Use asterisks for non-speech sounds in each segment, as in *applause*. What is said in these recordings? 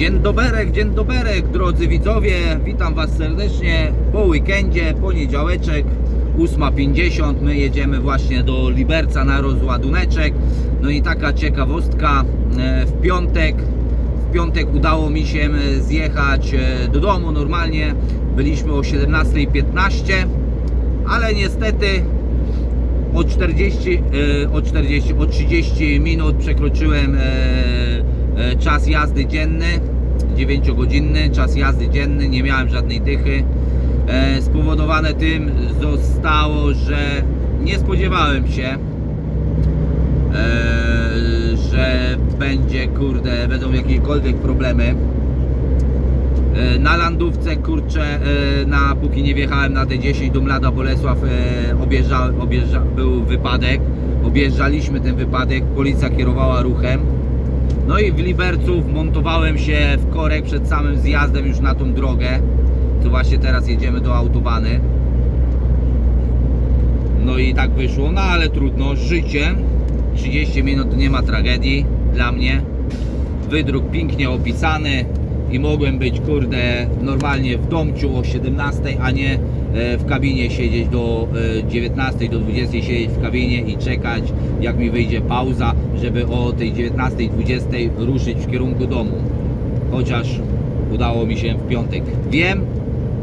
Dzień doberek, dzień doberek, drodzy widzowie. Witam Was serdecznie po weekendzie, poniedziałeczek, 8.50. My jedziemy właśnie do Liberca na rozładuneczek. No i taka ciekawostka, e, w piątek, w piątek udało mi się e, zjechać e, do domu normalnie. Byliśmy o 17.15, ale niestety o 40, e, o 40, o 30 minut przekroczyłem czas jazdy dzienny, 9-godzinny czas jazdy dzienny, nie miałem żadnej dychy. E, Spowodowane tym zostało, że nie spodziewałem się, e, że będzie, kurde, będą jakiekolwiek problemy. E, Na landówce, kurczę, e, na, póki nie wjechałem na D10 do Mlada Bolesław, e, objeżdża, objeżdża, był wypadek. Objeżdżaliśmy ten wypadek, policja kierowała ruchem. No i w Libercu wmontowałem się w korek przed samym zjazdem już na tą drogę. To właśnie teraz jedziemy do autobany. No i tak wyszło, no ale trudno, życie. 30 minut nie ma tragedii dla mnie. Wydruk pięknie opisany i mogłem być kurde normalnie w domciu o 17, a nie e, w kabinie siedzieć do e, 19, do 20 siedzieć w kabinie i czekać jak mi wyjdzie pauza, żeby o tej 19, 20 ruszyć w kierunku domu. Chociaż udało mi się w piątek. Wiem,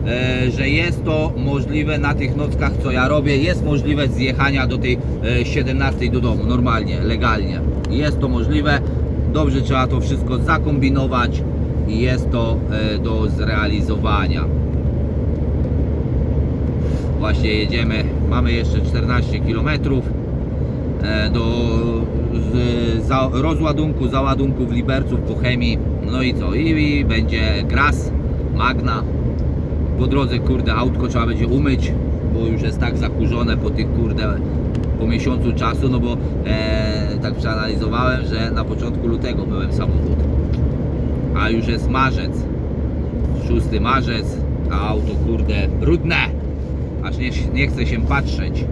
e, że jest to możliwe na tych nockach, co ja robię, jest możliwe zjechania do tej e, 17 do domu, normalnie, legalnie. Jest to możliwe, dobrze trzeba to wszystko zakombinować i jest to e, do zrealizowania. Właśnie jedziemy, mamy jeszcze 14 km e, do za, rozładunku, załadunku w Libercu, po chemii. No i co? I, i będzie gras, magna. Po drodze, kurde, autko trzeba będzie umyć, bo już jest tak zakurzone po tych, kurde, po miesiącu czasu, no bo e, tak przeanalizowałem, że na początku lutego byłem samochód. A już jest marzec, 6 marzec, a auto, kurde, brudne. Aż nie, nie chce się patrzeć.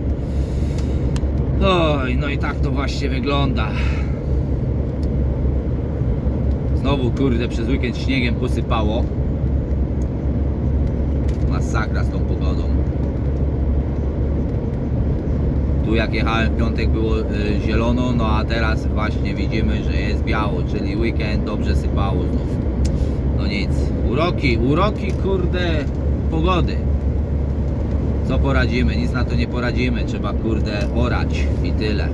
Oj, no i tak to właśnie wygląda. Znowu, kurde, przez weekend śniegiem posypało. Masakra z tą pogodą. Tu jak jechałem w piątek było y, zielono, no a teraz właśnie widzimy, że jest biało, czyli weekend dobrze sypało znów. No nic, uroki, uroki kurde pogody. Co poradzimy? Nic na to nie poradzimy. Trzeba kurde orać i tyle.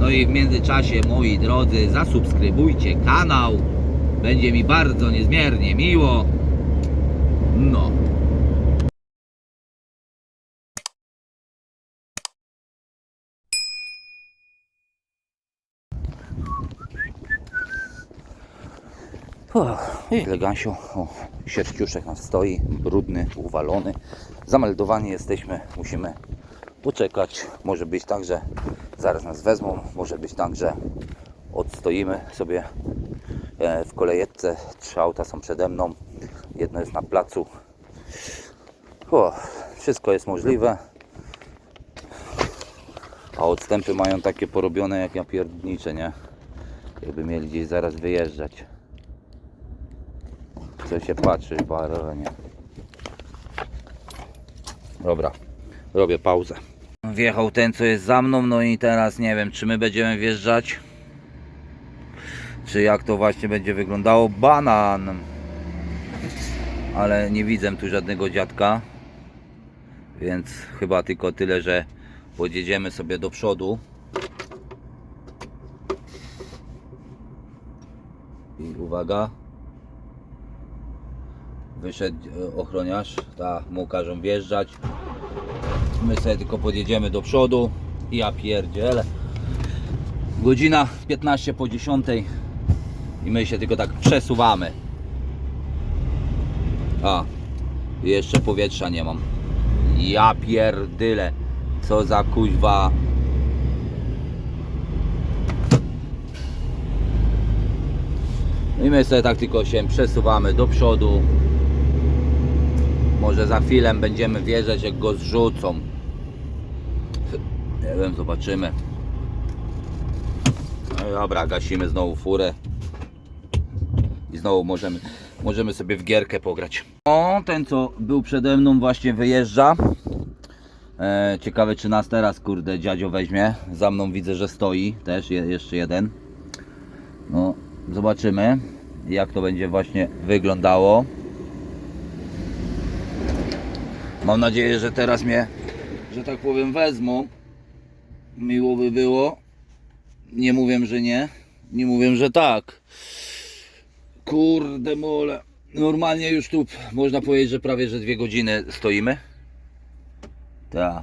No i w międzyczasie moi drodzy zasubskrybujcie kanał. Będzie mi bardzo niezmiernie miło. No. I elegancio. O, sierściuszek nas stoi, brudny, uwalony. Zameldowani jesteśmy, musimy poczekać. Może być tak, że zaraz nas wezmą, może być tak, że odstoimy sobie e, w kolejeczce. Trzy auta są przede mną, jedno jest na placu. O, wszystko jest możliwe. A odstępy mają takie porobione jak ja pierdnicze, nie? Jakby mieli gdzieś zaraz wyjeżdżać. Co się patrzy, baronie. Dobra, robię pauzę. Wjechał ten, co jest za mną, no i teraz nie wiem, czy my będziemy wjeżdżać, czy jak to właśnie będzie wyglądało. Banan! Ale nie widzę tu żadnego dziadka, więc chyba tylko tyle, że podjedziemy sobie do przodu. I uwaga, wyszedł e, ochroniarz, ta mu każą wjeżdżać. My sobie tylko podjedziemy do przodu i ja pierdzielę. Godzina 15 po 10 i my się tylko tak przesuwamy. A, jeszcze powietrza nie mam. Ja pierdyle, co za kuźwa. I my sobie tak tylko się przesuwamy do przodu. Może za chwilę będziemy wjeżdżać jak go zrzucą. Nie wiem, zobaczymy. No dobra, gasimy znowu furę. i znowu możemy, możemy sobie w gierkę pograć. O, ten co był przede mną właśnie wyjeżdża. E, ciekawe czy nas teraz kurde dziadzio weźmie. Za mną widzę, że stoi też je, jeszcze jeden. No, zobaczymy jak to będzie właśnie wyglądało. Mam nadzieję, że teraz mnie, że tak powiem, wezmą. Miło by było. Nie mówię, że nie. Nie mówię, że tak. Kurde mole. Normalnie już tu można powiedzieć, że prawie że dwie godziny stoimy. Tak.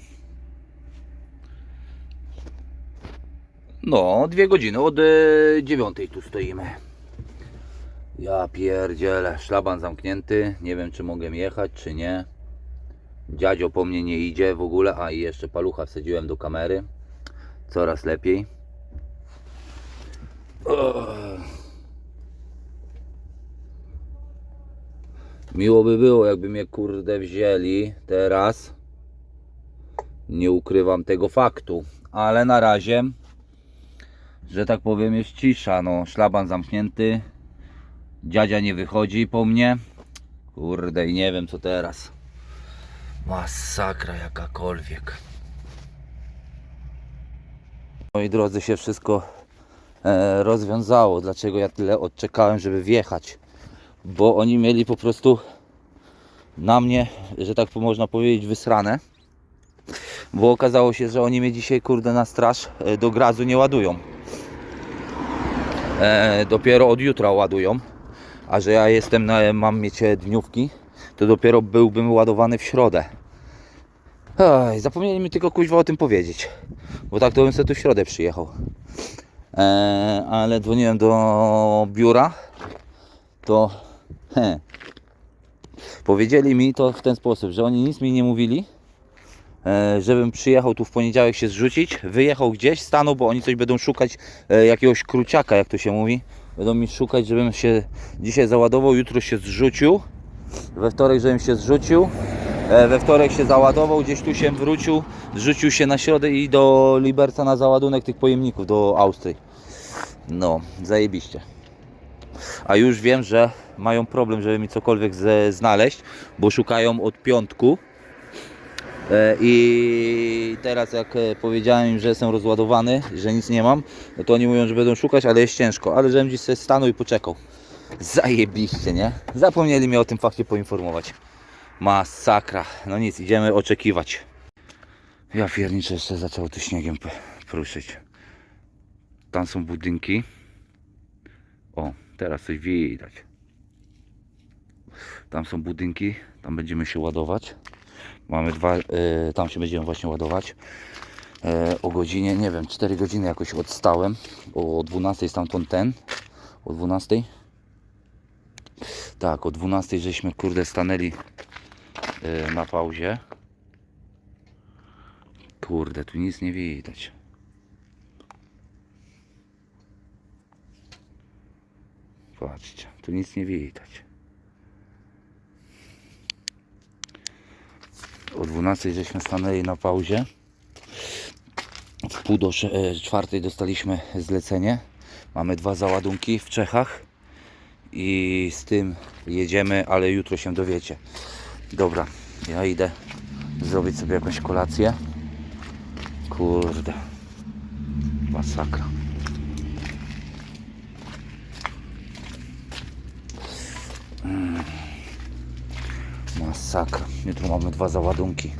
No, dwie godziny. Od e, dziewiątej tu stoimy. Ja pierdzielę. Szlaban zamknięty. Nie wiem, czy mogę jechać, czy nie. Dziadzio po mnie nie idzie w ogóle. A i jeszcze palucha wsadziłem do kamery. Coraz lepiej. Miło by było, jakby mnie kurde wzięli teraz. Nie ukrywam tego faktu, ale na razie, że tak powiem, jest cisza. No, szlaban zamknięty. Dziadzia nie wychodzi po mnie. Kurde, i nie wiem co teraz. Masakra jakakolwiek. Moi drodzy, się wszystko e, rozwiązało. Dlaczego ja tyle odczekałem, żeby wjechać? Bo oni mieli po prostu na mnie, że tak można powiedzieć, wysrane. Bo okazało się, że oni mnie dzisiaj, kurde, na straż e, do grazu nie ładują. E, dopiero od jutra ładują. A że ja jestem, na, mam mieć e, dniówki, to dopiero byłbym ładowany w środę. Zapomnieli mi tylko kuźwa o tym powiedzieć. Bo tak to bym sobie tu w środę przyjechał. E, ale dzwoniłem do biura. To he, powiedzieli mi to w ten sposób, że oni nic mi nie mówili. E, żebym przyjechał tu w poniedziałek się zrzucić, wyjechał gdzieś, stanął, bo oni coś będą szukać e, jakiegoś kruciaka, jak to się mówi. Będą mi szukać, żebym się dzisiaj załadował, jutro się zrzucił. We wtorek, żebym się zrzucił. E, we wtorek się załadował, gdzieś tu się wrócił, zrzucił się na środę i do Liberca na załadunek tych pojemników do Austrii. No, zajebiście. A już wiem, że mają problem, żeby mi cokolwiek znaleźć, bo szukają od piątku. E, I teraz jak e, powiedziałem im, że jestem rozładowany, że nic nie mam, no to oni mówią, że będą szukać, ale jest ciężko. Ale żebym dziś stanął i poczekał. Zajebiście, nie? Zapomnieli mnie o tym fakcie poinformować. Masakra. No nic, idziemy oczekiwać. Ja pierniczę jeszcze zaczęło tu śniegiem pruszyć. Tam są budynki. O, teraz coś widać. Tam są budynki, tam będziemy się ładować. Mamy dwa, y, tam się będziemy właśnie ładować. E, o godzinie, nie wiem, 4 godziny jakoś odstałem. O 12 stamtąd ten. O 12. Tak, o 12 żeśmy kurde stanęli y, na pauzie. Kurde, tu nic nie widać. Patrzcie, tu nic nie widać. O 12 żeśmy stanęli na pauzie. W pół do e, czwartej dostaliśmy zlecenie. Mamy dwa załadunki w Czechach i z tym jedziemy, ale jutro się dowiecie. Dobra, ja idę zrobić sobie jakąś kolację. Kurde, masakra. Mm. Masakra. Jutro mamy dwa załadunki,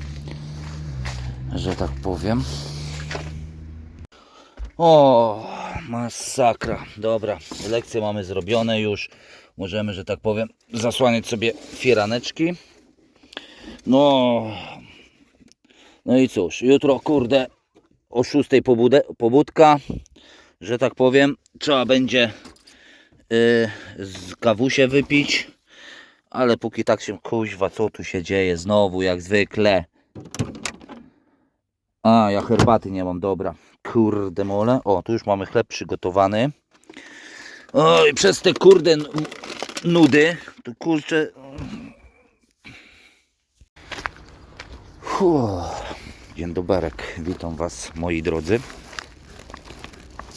że tak powiem. O, masakra. Dobra, lekcje mamy zrobione już. Możemy, że tak powiem, zasłaniać sobie firaneczki. No, no i cóż, jutro kurde o 6 pobudę, pobudka, że tak powiem, trzeba będzie y, z kawusie wypić, ale póki tak się kuźwa, co tu się dzieje znowu, jak zwykle. A, ja herbaty nie mam, dobra. Kurde mole. O, tu już mamy chleb przygotowany. Oj, przez te kurde nudy, to kurczę... Dzień doberek, witam Was moi drodzy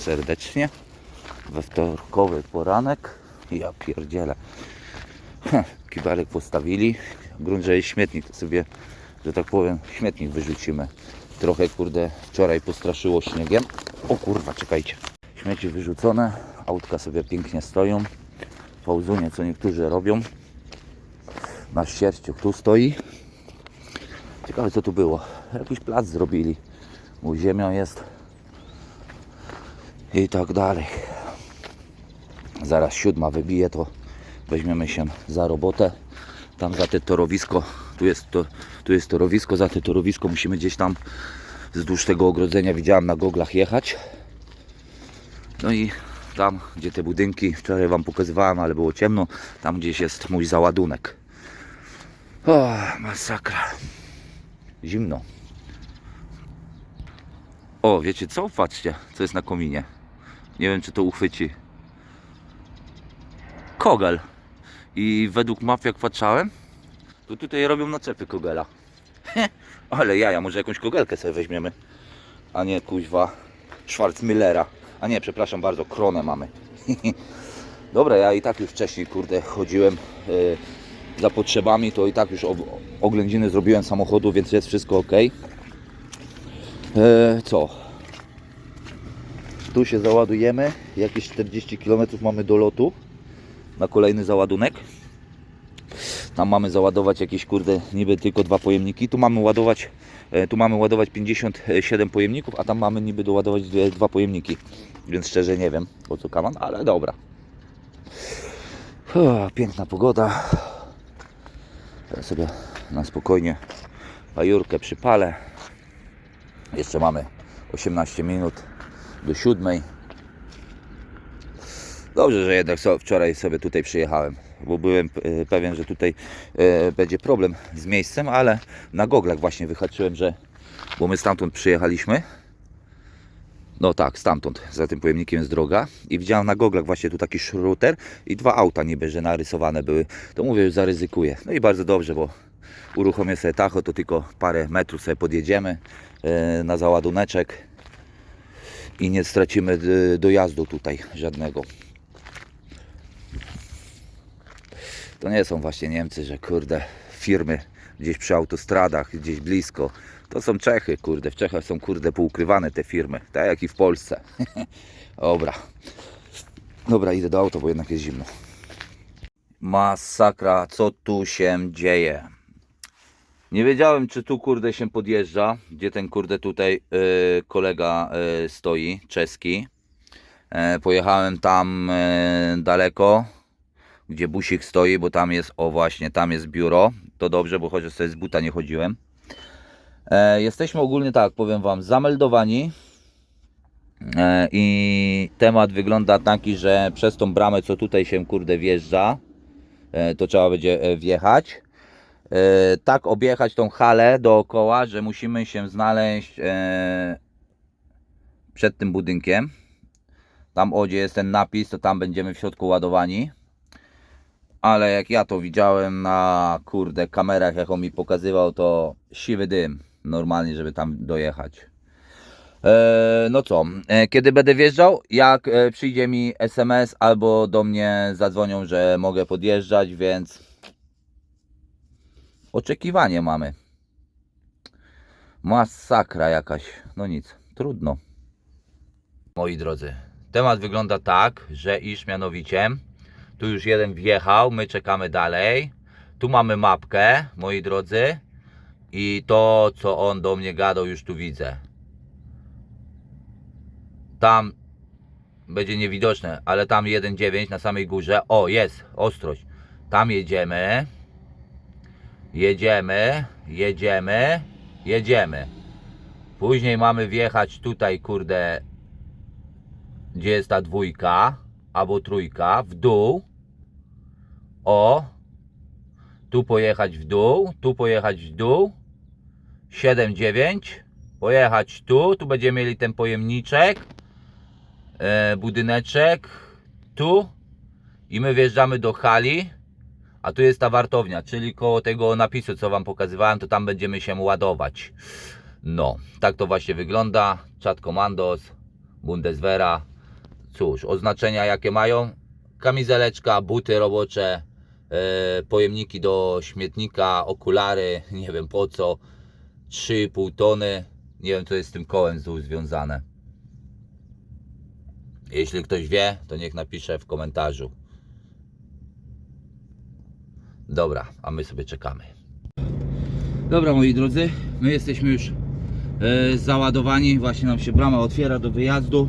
serdecznie we wtorkowy poranek Ja pierdzielę. Heh, Kibelek postawili. Grunt, że jest śmietnik, to sobie, że tak powiem, śmietnik wyrzucimy. Trochę, kurde, wczoraj postraszyło śniegiem. O kurwa, czekajcie. Śmieci wyrzucone, autka sobie pięknie stoją. Pauzunie, co niektórzy robią. Nasz sierściuch tu stoi. Ciekawe co tu było. Jakiś plac zrobili. Bo ziemią jest. I tak dalej. Zaraz siódma wybije, to weźmiemy się za robotę. Tam za te torowisko, tu jest, to, tu jest torowisko, za te torowisko musimy gdzieś tam wzdłuż tego ogrodzenia, widziałem na goglach jechać. No i tam, gdzie te budynki, wczoraj Wam pokazywałem, ale było ciemno, tam gdzieś jest mój załadunek. O, masakra. Zimno. O, wiecie co? Patrzcie, co jest na kominie. Nie wiem, czy to uchwyci. Kogel. I według map, jak patrzałem, to tutaj robią naczepy kogela. *laughs* Ale jaja, może jakąś kogelkę sobie weźmiemy. A nie kuźwa Schwarzmillera. A nie, przepraszam bardzo, kronę mamy. *laughs* Dobra, ja i tak już wcześniej, kurde, chodziłem yy, za potrzebami, to i tak już oględziny zrobiłem samochodu, więc jest wszystko ok. Co? Tu się załadujemy. Jakieś 40 km mamy do lotu na kolejny załadunek. Tam mamy załadować jakieś kurde niby tylko dwa pojemniki. Tu mamy ładować e, tu mamy ładować 57 pojemników, a tam mamy niby doładować dwa pojemniki. Więc szczerze nie wiem po co kaman, ale dobra. Uff, piękna pogoda. Teraz sobie na spokojnie pajurkę przypalę. Jeszcze mamy 18 minut do siódmej. Dobrze, że jednak wczoraj sobie tutaj przyjechałem, bo byłem e, pewien, że tutaj e, będzie problem z miejscem, ale na goglach właśnie wyhaczyłem, że bo my stamtąd przyjechaliśmy. No tak, stamtąd, za tym pojemnikiem jest droga i widziałem na goglach właśnie tu taki szruter i dwa auta niby, że narysowane były. To mówię, że zaryzykuję. No i bardzo dobrze, bo uruchomię sobie tacho, to tylko parę metrów sobie podjedziemy e, na załaduneczek i nie stracimy dojazdu tutaj żadnego. To nie są właśnie Niemcy, że kurde, firmy gdzieś przy autostradach, gdzieś blisko. To są Czechy, kurde. W Czechach są kurde poukrywane te firmy, tak jak i w Polsce. *laughs* Dobra. Dobra, idę do auta, bo jednak jest zimno. Masakra, co tu się dzieje? Nie wiedziałem, czy tu kurde się podjeżdża, gdzie ten kurde tutaj y, kolega y, stoi, czeski. E, pojechałem tam e, daleko, gdzie busik stoi, bo tam jest, o właśnie, tam jest biuro. To dobrze, bo chociaż sobie z buta nie chodziłem. E, jesteśmy ogólnie tak, powiem Wam, zameldowani. E, I temat wygląda taki, że przez tą bramę, co tutaj się kurde wjeżdża, e, to trzeba będzie e, wjechać. E, tak objechać tą halę dookoła, że musimy się znaleźć e, przed tym budynkiem. Tam o, jest ten napis, to tam będziemy w środku ładowani. Ale jak ja to widziałem na kurde kamerach, jak on mi pokazywał, to siwy dym. Normalnie, żeby tam dojechać. E, no co, e, kiedy będę wjeżdżał, jak e, przyjdzie mi SMS albo do mnie zadzwonią, że mogę podjeżdżać, więc oczekiwanie mamy. Masakra jakaś. No nic, trudno. Moi drodzy, temat wygląda tak, że iż mianowicie tu już jeden wjechał, my czekamy dalej. Tu mamy mapkę, moi drodzy. I to, co on do mnie gadał, już tu widzę. Tam będzie niewidoczne, ale tam 1.9 na samej górze. O, jest, ostrość. Tam jedziemy. Jedziemy, jedziemy, jedziemy. Później mamy wjechać tutaj, kurde, gdzie jest ta dwójka albo trójka, w dół. O, tu pojechać w dół, tu pojechać w dół. 7, 9. Pojechać tu, tu będziemy mieli ten pojemniczek, e, budyneczek, tu i my wjeżdżamy do hali, a tu jest ta wartownia, czyli koło tego napisu, co Wam pokazywałem, to tam będziemy się ładować. No, tak to właśnie wygląda. Chat Commandos, Bundeswehra. Cóż, oznaczenia jakie mają? kamizeleczka, buty robocze, e, pojemniki do śmietnika, okulary, *laughs* nie wiem po co, 3,5 tony, nie wiem co jest z tym kołem z związane. Jeśli ktoś wie, to niech napisze w komentarzu. Dobra, a my sobie czekamy. Dobra moi drodzy, my jesteśmy już e, załadowani, właśnie nam się brama otwiera do wyjazdu.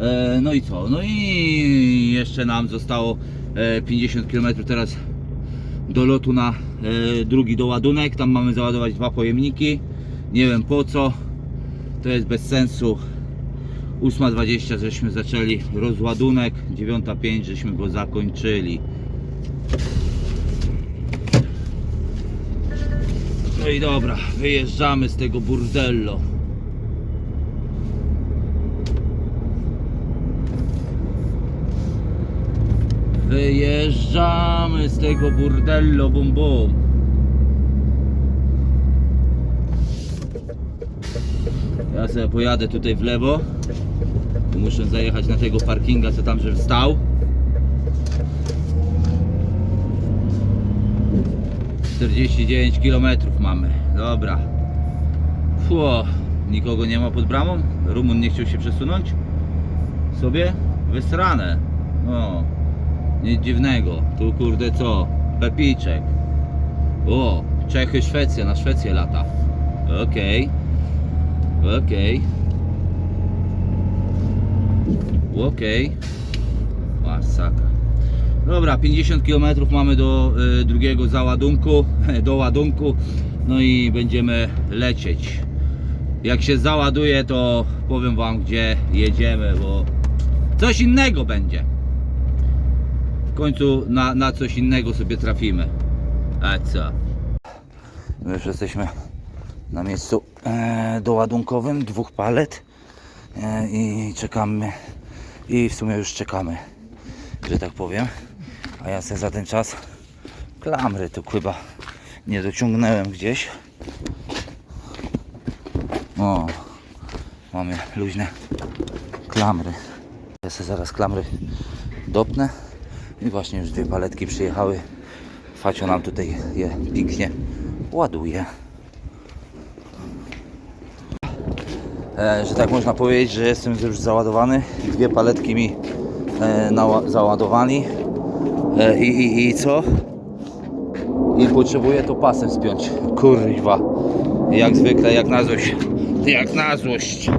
E, no i co? No i jeszcze nam zostało e, 50 km teraz do lotu na e, drugi doładunek. Tam mamy załadować dwa pojemniki. Nie wiem po co. To jest bez sensu. 8.20 żeśmy zaczęli rozładunek, 9.05 żeśmy go zakończyli. No i dobra, wyjeżdżamy z tego burdello. Wyjeżdżamy z tego burdello, bum bum. Ja sobie pojadę tutaj w lewo. Muszę zajechać na tego parkinga, co tam, że stał. 49 km mamy. Dobra. Fło, nikogo nie ma pod bramą? Rumun nie chciał się przesunąć? Sobie? Wysrane. O, nic dziwnego. Tu kurde co? Pepiczek. O, Czechy, Szwecja, na Szwecję lata. Okej. Okej. Okej. Masakra. Dobra, 50 km mamy do y, drugiego załadunku, *laughs* do ładunku. No i będziemy lecieć. Jak się załaduje, to powiem Wam, gdzie jedziemy, bo coś innego będzie. Końcu na, na coś innego sobie trafimy. A co? My już jesteśmy na miejscu e, doładunkowym dwóch palet e, i czekamy i w sumie już czekamy, że tak powiem. A ja sobie za ten czas klamry tu chyba nie dociągnąłem gdzieś. O, mamy luźne klamry. Ja sobie zaraz klamry dopnę i właśnie już dwie paletki przyjechały. Facio nam tutaj je pięknie ładuje. E, że tak można powiedzieć, że jestem już załadowany. Dwie paletki mi e, załadowali. E, i, i, I co? I potrzebuję to pasem spiąć. Kurwa. Jak zwykle, jak na złość. Jak na złość.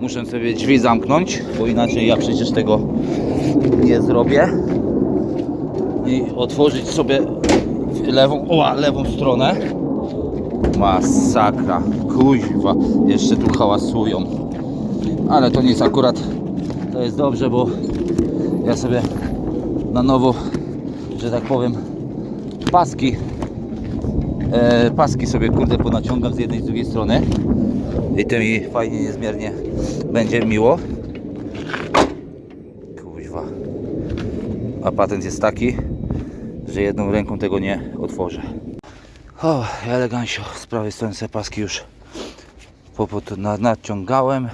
Muszę sobie drzwi zamknąć, bo inaczej ja przecież tego nie zrobię. I otworzyć sobie lewą, o, lewą stronę. Masakra. Kuźwa. Jeszcze tu hałasują. Ale to nic akurat. To jest dobrze, bo ja sobie na nowo, że tak powiem, paski e, paski sobie kurde ponaciągam z jednej z drugiej strony i to mi fajnie niezmiernie będzie miło Kuźwa a patent jest taki że jedną ręką tego nie otworzę o, elegancio z prawej strony paski już po, po, na, nadciągałem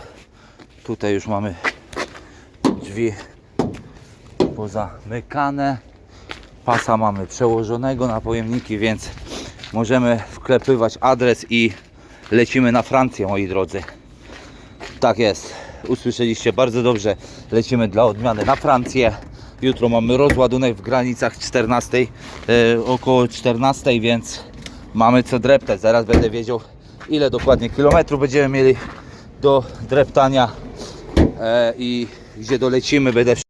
tutaj już mamy drzwi pozamykane. Pasa mamy przełożonego na pojemniki, więc możemy wklepywać adres i lecimy na Francję, moi drodzy. Tak jest. Usłyszeliście bardzo dobrze. Lecimy dla odmiany na Francję. Jutro mamy rozładunek w granicach 14, e, około 14, więc mamy co dreptać. Zaraz będę wiedział, ile dokładnie kilometrów będziemy mieli do dreptania e, i gdzie dolecimy. Będę